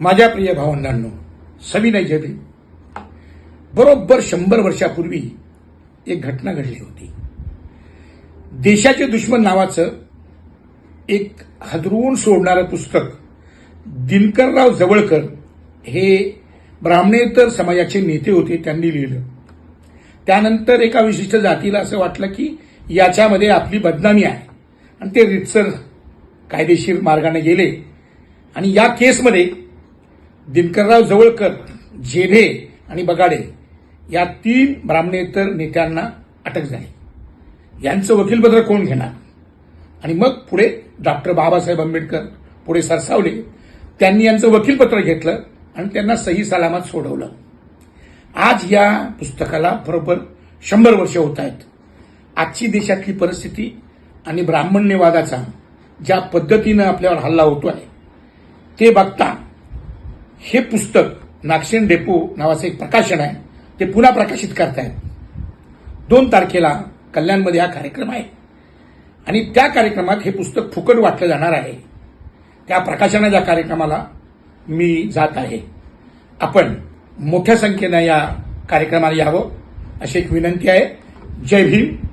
माझ्या प्रिय भावंडांनो सविनय जयभीम बरोबर शंभर वर्षापूर्वी एक घटना घडली होती. देशाचे दुश्मन नावाचं एक हदरवून सोडणारं पुस्तक दिनकरराव जवळकर हे ब्राह्मणेतर समाजाचे नेते होते त्यांनी लिहिलं. त्यानंतर एका विशिष्ट जातीला असं वाटलं की याच्यामध्ये आपली बदनामी आहे. आणि ते रितसर कायदेशीर मार्गाने गेले. आणि या केसमध्ये दिनकरराव जवळकर जेभे आणि बगाडे या तीन ब्राह्मणेतर नेत्यांना अटक झाली. यांचं वकीलपत्र कोण घेणार? आणि मग पुढे डॉक्टर बाबासाहेब आंबेडकर पुढे सरसावले त्यांनी यांचं वकीलपत्र घेतलं आणि त्यांना सही सलामत सोडवलं. आज या पुस्तकाला बरोबर शंभर वर्ष होत आहेत. आजची देशातली परिस्थिती आणि ब्राह्मण्यवादाचा ज्या पद्धतीनं आपल्यावर हल्ला होतो आहे ते बघता हे पुस्तक नागसेन डेपो नावाचं एक प्रकाशन आहे. ते पुन्हा प्रकाशित करतायत. दोन तारखेला कल्याणमध्ये हा कार्यक्रम आहे. आणि त्या कार्यक्रमात हे पुस्तक फुकट वाटलं जाणार आहे. त्या प्रकाशनाच्या कार्यक्रमाला मी जात आहे. आपण मोठ्या संख्येनं या कार्यक्रमाला यावं अशी एक विनंती आहे. जय भीम.